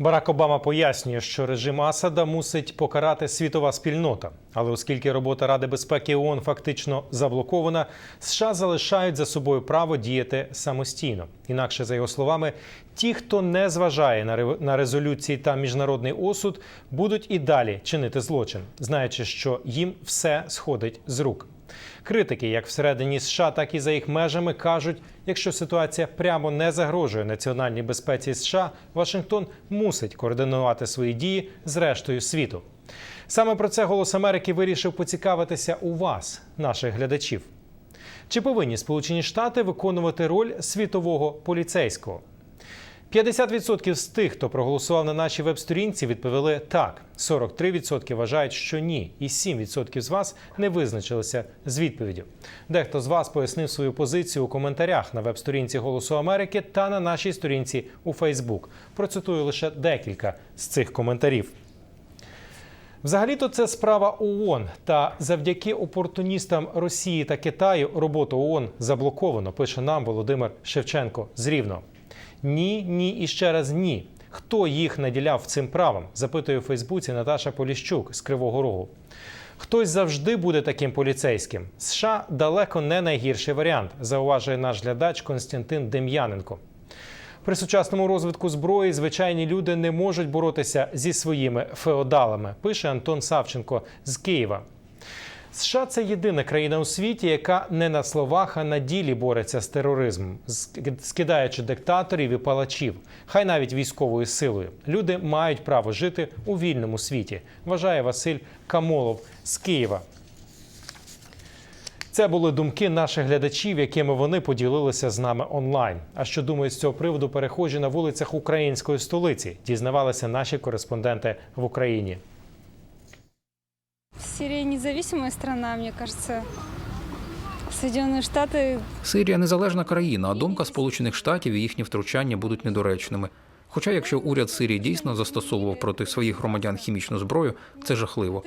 Барак Обама пояснює, що режим Асада мусить покарати світова спільнота. Але оскільки робота Ради безпеки ООН фактично заблокована, США залишають за собою право діяти самостійно. Інакше, за його словами, ті, хто не зважає на ре- резолюції та міжнародний осуд, будуть і далі чинити злочин, знаючи, що їм все сходить з рук. Критики, як всередині США, так і за їх межами, кажуть, якщо ситуація прямо не загрожує національній безпеці США, Вашингтон мусить координувати свої дії з рештою світу. Саме про це голос Америки вирішив поцікавитися у вас, наших глядачів. Чи повинні Сполучені Штати виконувати роль світового поліцейського? 50% з тих, хто проголосував на нашій веб-сторінці, відповіли так. 43% вважають, що ні, і 7% з вас не визначилися з відповіддю. Дехто з вас пояснив свою позицію у коментарях на веб-сторінці Голосу Америки та на нашій сторінці у Фейсбук. Процитую лише декілька з цих коментарів. Взагалі-то це справа ООН. Та завдяки опортуністам Росії та Китаю роботу ООН заблоковано. Пише нам Володимир Шевченко з Рівного. Ні, ні і ще раз ні. Хто їх наділяв цим правом? запитує у Фейсбуці Наташа Поліщук з Кривого Рогу. Хтось завжди буде таким поліцейським. США далеко не найгірший варіант, зауважує наш глядач Константин Дем'яненко. При сучасному розвитку зброї звичайні люди не можуть боротися зі своїми феодалами, пише Антон Савченко з Києва. США це єдина країна у світі, яка не на словах, а на ділі бореться з тероризмом, скидаючи диктаторів і палачів, хай навіть військовою силою. Люди мають право жити у вільному світі, вважає Василь Камолов з Києва. Це були думки наших глядачів, якими вони поділилися з нами онлайн. А що думають з цього приводу перехожі на вулицях української столиці? Дізнавалися наші кореспонденти в Україні. Сирия независимая страна, мне кажется. Соединенные Штаты Сирія незалежна країна, а думка Сполучених Штатів і їхні втручання будуть недоречними. Хоча, якщо уряд Сирії дійсно застосовував проти своїх громадян хімічну зброю, це жахливо.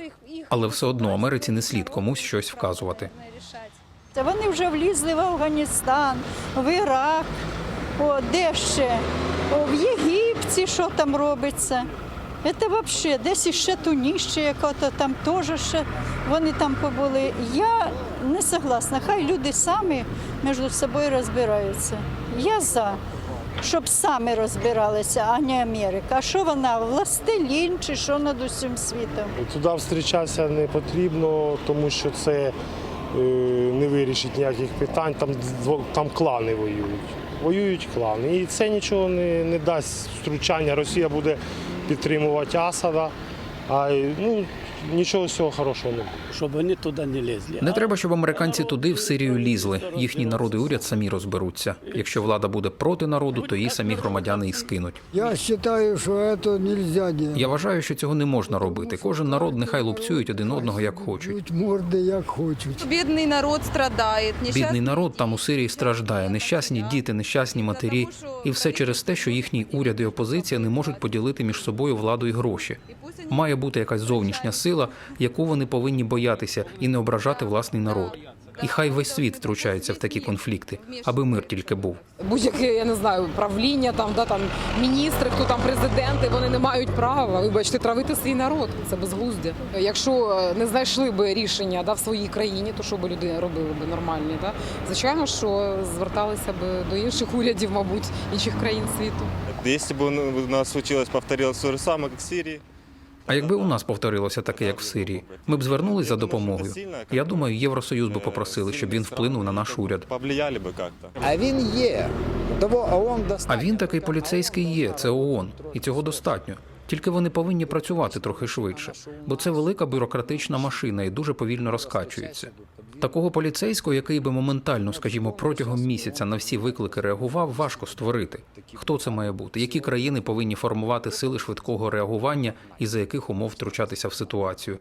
Але все одно Америці не слід комусь щось вказувати. Вони вже влізли в Афганістан, в Ірак, о, де ще? О, в Єгипті, що там робиться. Це взагалі, десь іще Туніще, яка-то там теж ще вони там побули. Я не согласна. Хай люди самі між собою розбираються. Я за, щоб самі розбиралися, а не Америка. А що вона, властелін чи що над усім світом? Туди зустрічатися не потрібно, тому що це е, не вирішить ніяких питань. Там, там клани воюють. Воюють клани. І це нічого не, не дасть втручання. Росія буде підтримувати Асада, а ну, нічого з цього хорошого не буде. Щоб вони туди не лізли. Не треба, щоб американці туди в Сирію лізли. Їхній народ і уряд самі розберуться. Якщо влада буде проти народу, то її самі громадяни і скинуть. Я считаю, что это нельзя делать. Я вважаю, що цього не можна робити. Кожен народ нехай лупцюють один одного як хочуть. Морди як хочуть. Бедный народ страдает. Бідний народ там у Сирії страждає. Нещасні діти, нещасні матері, і все через те, що їхній уряд і опозиція не можуть поділити між собою владу і гроші. Має бути якась зовнішня сила, яку вони повинні боятися і не ображати власний народ. І хай весь світ втручається в такі конфлікти, аби мир тільки був. будь-яке, я не знаю, правління, там, да, там, міністри, хто там президенти, вони не мають права, вибачте, травити свій народ. Це безглуздя. Якщо е, не знайшли би рішення да, в своїй країні, то що би люди робили би нормальні? Да? Звичайно, що зверталися б до інших урядів, мабуть, інших країн світу. Если бы у нас случилось, повторилось то же самое, как в Сирии, А якби у нас повторилося таке, як в Сирії, ми б звернулись за допомогою. Я думаю, Євросоюз би попросили, щоб він вплинув на наш уряд. повлияли бы. А він є. Того ООН А він такий поліцейський є, це ООН, і цього достатньо. Тільки вони повинні працювати трохи швидше, бо це велика бюрократична машина і дуже повільно розкачується. Такого поліцейського, який би моментально, скажімо, протягом місяця на всі виклики реагував, важко створити. Хто це має бути? Які країни повинні формувати сили швидкого реагування і за яких умов втручатися в ситуацію?